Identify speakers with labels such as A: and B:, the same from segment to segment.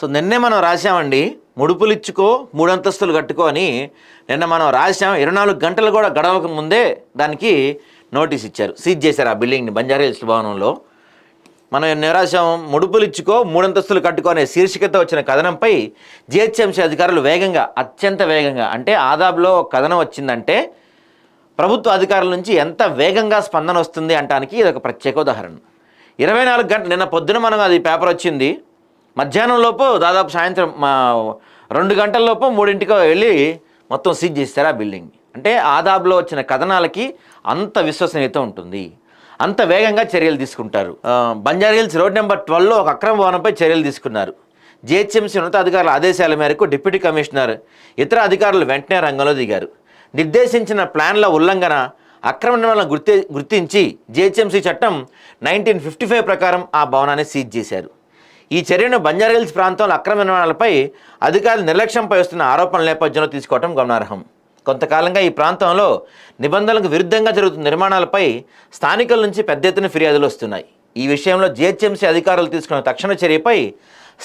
A: So నిన్నే మనం రాసామండి ముడుపులు ఇచ్చుకో మూడంతస్తులు కట్టుకో అని నిన్న మనం రాసాం ఇరవై నాలుగు గంటలు కూడా గడవక ముందే దానికి నోటీస్ ఇచ్చారు. సీజ్ చేశారు ఆ బిల్డింగ్ని బంజారా హిల్స్ భవనంలో. మనం ఎన్ని రాసాం ముడుపులు ఇచ్చుకో మూడంతస్తులు కట్టుకో అనే శీర్షికతో వచ్చిన కథనంపై జిహెచ్ఎంసీ అధికారులు వేగంగా అత్యంత వేగంగా అంటే ఆదాబ్లో కథనం వచ్చిందంటే ప్రభుత్వ అధికారుల నుంచి ఎంత వేగంగా స్పందన వస్తుంది అంటానికి ఇది ఒక ప్రత్యేక ఉదాహరణ. ఇరవై నాలుగు గంటలు నిన్న పొద్దున మనం అది పేపర్ వచ్చింది. మధ్యాహ్నం లోపు దాదాపు సాయంత్రం మా రెండు గంటల లోపు మూడింటికి వెళ్ళి మొత్తం సీజ్ చేస్తారు ఆ బిల్డింగ్. అంటే ఆదాబ్లో వచ్చిన కథనాలకి అంత విశ్వసనీయత ఉంటుంది. అంత వేగంగా చర్యలు తీసుకుంటారు. ఆ, బంజారా హిల్స్ రోడ్ నెంబర్ ట్వెల్వ్లో ఒక అక్రమ భవనంపై చర్యలు తీసుకున్నారు. జిహెచ్ఎంసీ ఉన్నతాధికారుల ఆదేశాల మేరకు డిప్యూటీ కమిషనర్ ఇతర అధికారులు వెంటనే రంగంలో దిగారు. నిర్దేశించిన ప్లాన్ల ఉల్లంఘన అక్రమ నిర్మాణాలను గుర్తి గుర్తించి జిహెచ్ఎంసీ చట్టం నైన్టీన్ ఫిఫ్టీ ఫైవ్ ప్రకారం ఆ భవనాన్ని సీజ్ చేశారు. ఈ చర్యను బంజారాహిల్స్ ప్రాంతంలో అక్రమ నిర్మాణాలపై అధికారులు నిర్లక్ష్యంపై వస్తున్న ఆరోపణల నేపథ్యంలో తీసుకోవడం గమనార్హం. కొంతకాలంగా ఈ ప్రాంతంలో నిబంధనలకు విరుద్ధంగా జరుగుతున్న నిర్మాణాలపై స్థానికుల నుంచి పెద్ద ఎత్తున ఫిర్యాదులు వస్తున్నాయి. ఈ విషయంలో జిహెచ్ఎంసీ అధికారులు తీసుకున్న తక్షణ చర్యపై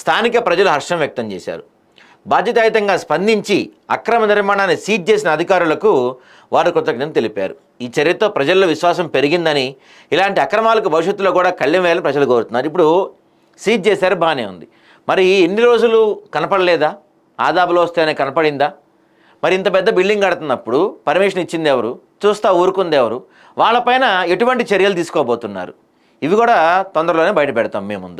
A: స్థానిక ప్రజలు హర్షం వ్యక్తం చేశారు. బాధ్యతాయుతంగా స్పందించి అక్రమ నిర్మాణాన్ని సీజ్ చేసిన అధికారులకు వారు కృతజ్ఞతలు తెలిపారు. ఈ చర్యతో ప్రజల్లో విశ్వాసం పెరిగిందని ఇలాంటి అక్రమాలకు భవిష్యత్తులో కూడా కళ్ళెం వేయాలని ప్రజలు కోరుతున్నారు. ఇప్పుడు సీజ్ చేశారు బాగానే ఉంది. మరి ఎన్ని రోజులు కనపడలేదా? ఆదాబులో వస్తేనే కనపడిందా? మరి ఇంత పెద్ద బిల్డింగ్ కడుతున్నప్పుడు పర్మిషన్ ఇచ్చింది ఎవరు? చూస్తా ఊరుకుంది ఎవరు? వాళ్ళపైన ఎటువంటి చర్యలు తీసుకోబోతున్నారు? ఇవి కూడా తొందరలోనే బయట పెడతాం మేము ముందు.